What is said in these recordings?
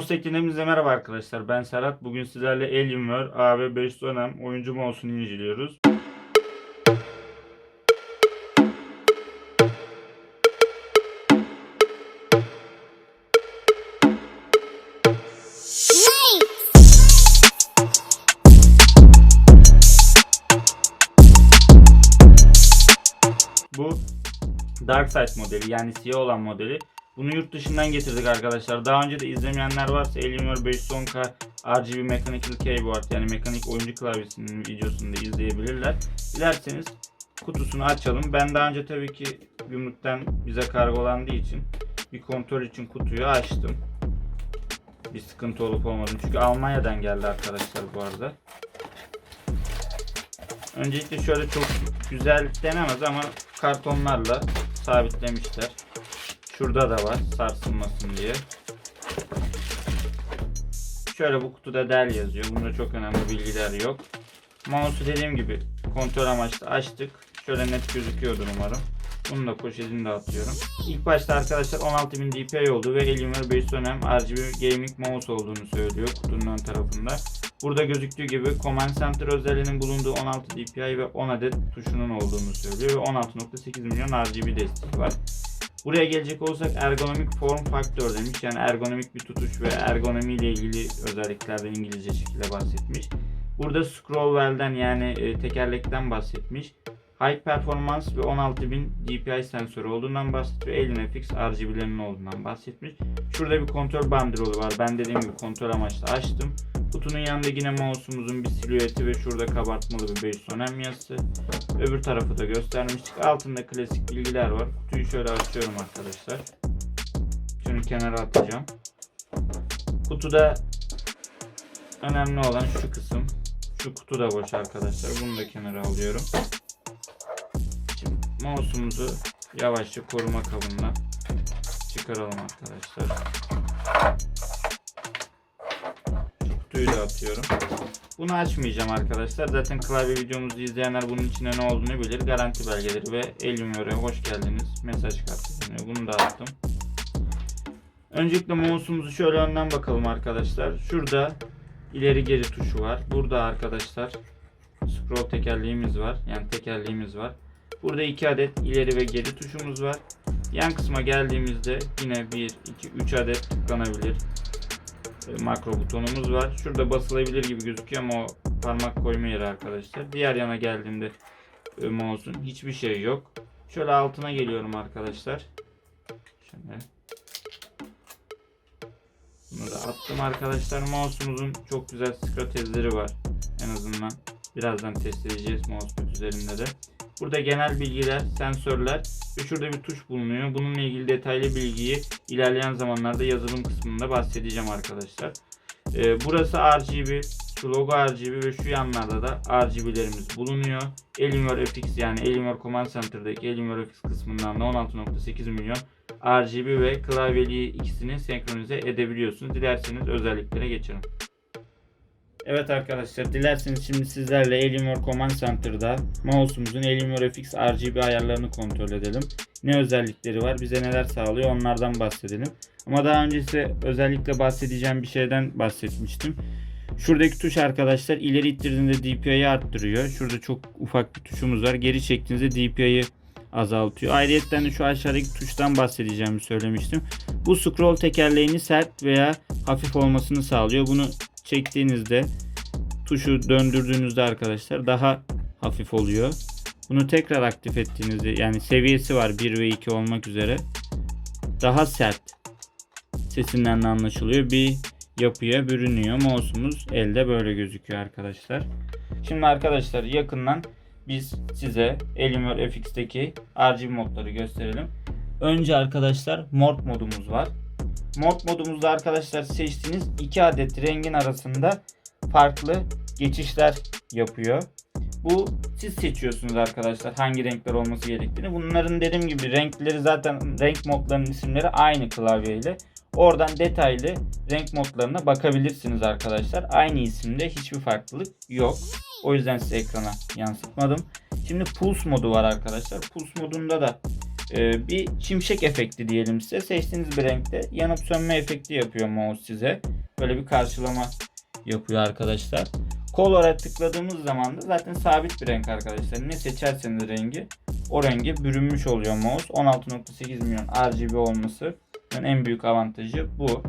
Tekniğimizle merhaba arkadaşlar. Ben Serhat. Bugün sizlerle Alienware AB5 dönem oyuncu mouse'unu inceliyoruz. Bu Dark Side modeli yani siyah olan modeli. Bunu yurt dışından getirdik arkadaşlar. Daha önce de izlemeyenler varsa Alienware 510K RGB Mechanical Keyboard yani mekanik oyuncu klavyesinin videosunu da izleyebilirler. Dilerseniz kutusunu açalım. Ben daha önce tabii ki gümrükten bize kargolandığı için bir kontrol için kutuyu açtım. Bir sıkıntı olup olmadığını. Çünkü Almanya'dan geldi arkadaşlar bu arada. Öncelikle şöyle çok güzel denemez ama kartonlarla sabitlemişler. Şurada da var sarsılmasın diye. Şöyle bu kutuda del yazıyor. Bunda çok önemli bilgiler yok. Mouse'u dediğim gibi kontrol amaçlı açtık. Şöyle net gözüküyordur umarım. Bunu da poşetini de atıyorum. İlk başta arkadaşlar 16000 DPI oldu ve Alienware 5 dönem RGB Gaming Mouse olduğunu söylüyor kutunun ön tarafında. Burada gözüktüğü gibi Command Center özelliğinin bulunduğu 16 DPI ve 10 adet tuşunun olduğunu söylüyor ve 16.8 milyon RGB desteği var. Buraya gelecek olursak ergonomik form factor demiş. Yani ergonomik bir tutuş ve ergonomi ile ilgili özelliklerden İngilizce şekilde bahsetmiş. Burada scroll wheel'den yani e, tekerlekten bahsetmiş. High performans ve 16000 DPI sensörü olduğundan bahsediyor. Eline fix RGB'lerinin olduğundan bahsetmiş. Şurada bir kontrol bandrolu var. Ben dediğim gibi kontrol amaçlı açtım. Kutunun yanında yine mouse'umuzun bir silüeti ve şurada kabartmalı bir 5 sonem yazısı. Öbür tarafı da göstermiştik. Altında klasik bilgiler var. Kutuyu şöyle açıyorum arkadaşlar. Şunu kenara atacağım. Kutuda önemli olan şu kısım. Şu kutu da boş arkadaşlar. Bunu da kenara alıyorum. Şimdi mouse'umuzu yavaşça koruma kabından çıkaralım arkadaşlar. Da atıyorum. Bunu açmayacağım arkadaşlar. Zaten klavye videomuzu izleyenler bunun içinde ne olduğunu bilir. Garanti belgeleri ve Alienware'e hoş geldiniz. Mesaj kartı. Bunu da attım. Öncelikle mouse'umuzu şöyle önden bakalım arkadaşlar. Şurada ileri geri tuşu var. Burada arkadaşlar scroll tekerleğimiz var. Yani tekerleğimiz var. Burada iki adet ileri ve geri tuşumuz var. Yan kısma geldiğimizde yine 1, 2, 3 adet tıklanabilir makro butonumuz var. Şurada basılabilir gibi gözüküyor ama o parmak koyma yeri arkadaşlar. Diğer yana geldiğimde e, mouse'un hiçbir şey yok. Şöyle altına geliyorum arkadaşlar. Şöyle. Bunu da attım arkadaşlar. Mouse'umuzun çok güzel skratezleri var. En azından birazdan test edeceğiz mousepad üzerinde de. Burada genel bilgiler, sensörler ve şurada bir tuş bulunuyor. Bununla ilgili detaylı bilgiyi ilerleyen zamanlarda yazılım kısmında bahsedeceğim arkadaşlar. Ee, burası RGB, şu logo RGB ve şu yanlarda da RGB'lerimiz bulunuyor. Alienware FX yani Alienware Command Center'daki Alienware FX kısmından da 16.8 milyon RGB ve klavyeli ikisini senkronize edebiliyorsunuz. Dilerseniz özelliklere geçelim. Evet arkadaşlar dilerseniz şimdi sizlerle Alienware Command Center'da mouse'umuzun Alienware FX RGB ayarlarını kontrol edelim. Ne özellikleri var, bize neler sağlıyor onlardan bahsedelim. Ama daha önce size özellikle bahsedeceğim bir şeyden bahsetmiştim. Şuradaki tuş arkadaşlar ileri ittirdiğinde DPI'yi arttırıyor. Şurada çok ufak bir tuşumuz var. Geri çektiğinizde DPI'yi azaltıyor. Ayrıca de şu aşağıdaki tuştan bahsedeceğimi söylemiştim. Bu scroll tekerleğini sert veya hafif olmasını sağlıyor. Bunu çektiğinizde tuşu döndürdüğünüzde arkadaşlar daha hafif oluyor. Bunu tekrar aktif ettiğinizde yani seviyesi var 1 ve 2 olmak üzere daha sert sesinden de anlaşılıyor. Bir yapıya bürünüyor. Mouse'umuz elde böyle gözüküyor arkadaşlar. Şimdi arkadaşlar yakından biz size Alienware FX'teki RGB modları gösterelim. Önce arkadaşlar mod modumuz var. Mod modumuzda arkadaşlar seçtiğiniz iki adet rengin arasında farklı geçişler yapıyor. Bu siz seçiyorsunuz arkadaşlar hangi renkler olması gerektiğini. Bunların dediğim gibi renkleri zaten renk modlarının isimleri aynı klavyeyle. Oradan detaylı renk modlarına bakabilirsiniz arkadaşlar. Aynı isimde hiçbir farklılık yok. O yüzden size ekrana yansıtmadım. Şimdi Pulse modu var arkadaşlar. Pulse modunda da Ee, bir şimşek efekti diyelim size. Seçtiğiniz bir renkte yanıp sönme efekti yapıyor mouse size. Böyle bir karşılama yapıyor arkadaşlar. Color'a tıkladığımız zaman da zaten sabit bir renk arkadaşlar. Ne seçerseniz rengi o renge bürünmüş oluyor mouse. 16.8 milyon RGB olması en büyük avantajı bu.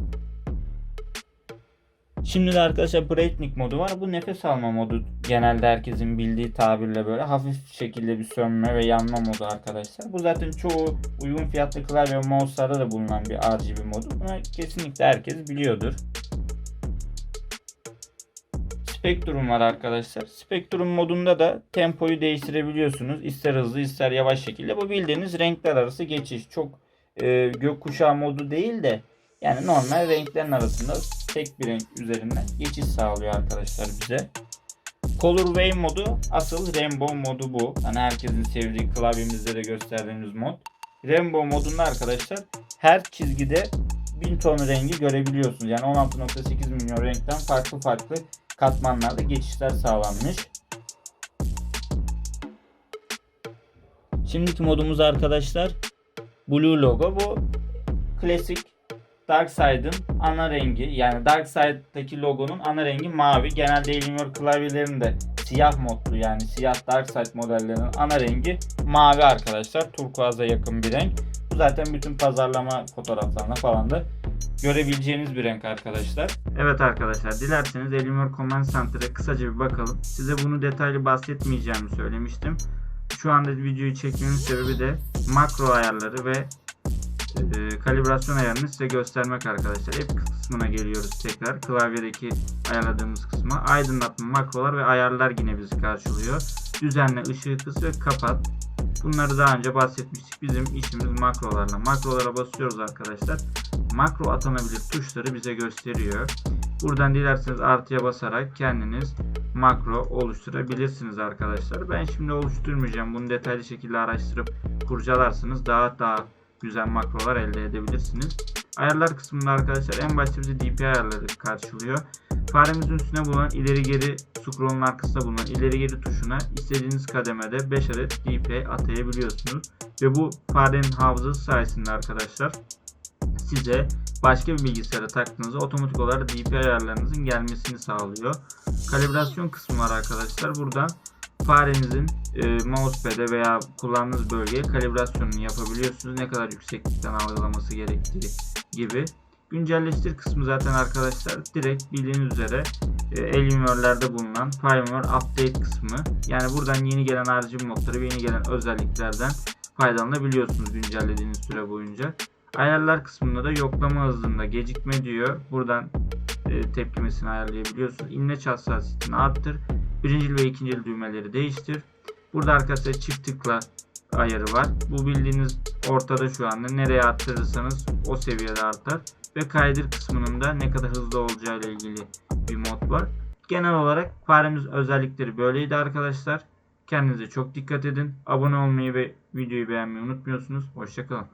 Şimdi de arkadaşlar breathing modu var. Bu nefes alma modu genelde herkesin bildiği tabirle böyle hafif şekilde bir sönme ve yanma modu arkadaşlar. Bu zaten çoğu uygun fiyatlı klavye ve mouse'larda da bulunan bir RGB modu. Bunu kesinlikle herkes biliyordur. Spektrum var arkadaşlar. Spektrum modunda da tempoyu değiştirebiliyorsunuz. İster hızlı ister yavaş şekilde. Bu bildiğiniz renkler arası geçiş. Çok e, gökkuşağı modu değil de yani normal renklerin arasında tek bir renk üzerinden geçiş sağlıyor arkadaşlar bize. Color Wave modu asıl Rainbow modu bu. Hani herkesin sevdiği klavyemizde de gösterdiğimiz mod. Rainbow modunda arkadaşlar her çizgide 1000 ton rengi görebiliyorsunuz. Yani 16.8 milyon renkten farklı farklı katmanlarda geçişler sağlanmış. Şimdiki modumuz arkadaşlar Blue logo. Bu klasik Darkside'ın ana rengi yani Darkside'daki logonun ana rengi mavi. Genelde Alienware klavyelerinde siyah modlu yani siyah Darkside modellerinin ana rengi mavi arkadaşlar. Turkuaza yakın bir renk. Bu zaten bütün pazarlama fotoğraflarına falan da görebileceğiniz bir renk arkadaşlar. Evet arkadaşlar dilerseniz Alienware Command Center'a kısaca bir bakalım. Size bunu detaylı bahsetmeyeceğimi söylemiştim. Şu anda videoyu çekmemin sebebi de makro ayarları ve kalibrasyon ayarını size göstermek arkadaşlar. Hep kısmına geliyoruz tekrar. Klavyedeki ayarladığımız kısma. Aydınlatma, makrolar ve ayarlar yine bizi karşılıyor. Düzenle, ışığı kıs ve kapat. Bunları daha önce bahsetmiştik. Bizim işimiz makrolarla. Makrolara basıyoruz arkadaşlar. Makro atanabilir tuşları bize gösteriyor. Buradan dilerseniz artıya basarak kendiniz makro oluşturabilirsiniz arkadaşlar. Ben şimdi oluşturmayacağım. Bunu detaylı şekilde araştırıp kurcalarsınız. Daha daha güzel makrolar elde edebilirsiniz. Ayarlar kısmında arkadaşlar en başta bize DPI ayarları karşılıyor. Faremizin üstüne bulunan ileri geri scroll'un arkasında bulunan ileri geri tuşuna istediğiniz kademede 5 adet DPI atayabiliyorsunuz. Ve bu farenin hafızası sayesinde arkadaşlar size başka bir bilgisayara taktığınızda otomatik olarak DPI ayarlarınızın gelmesini sağlıyor. Kalibrasyon kısmı var arkadaşlar. Buradan farenizin e, mousepad'e veya kullandığınız bölgeye kalibrasyonunu yapabiliyorsunuz. Ne kadar yükseklikten algılaması gerektiği gibi. Güncelleştir kısmı zaten arkadaşlar direkt bildiğiniz üzere e, Alienware'lerde bulunan firmware update kısmı. Yani buradan yeni gelen RGB modları ve yeni gelen özelliklerden faydalanabiliyorsunuz güncellediğiniz süre boyunca. Ayarlar kısmında da yoklama hızında gecikme diyor. Buradan e, tepkimesini ayarlayabiliyorsunuz. İnleç hassasiyetini arttır. Birincil ve ikincil düğmeleri değiştir. Burada arkadaşlar çift tıkla ayarı var. Bu bildiğiniz ortada şu anda. Nereye arttırırsanız o seviyede artar. Ve kaydır kısmının da ne kadar hızlı olacağı ile ilgili bir mod var. Genel olarak faremiz özellikleri böyleydi arkadaşlar. Kendinize çok dikkat edin. Abone olmayı ve videoyu beğenmeyi unutmuyorsunuz. Hoşçakalın.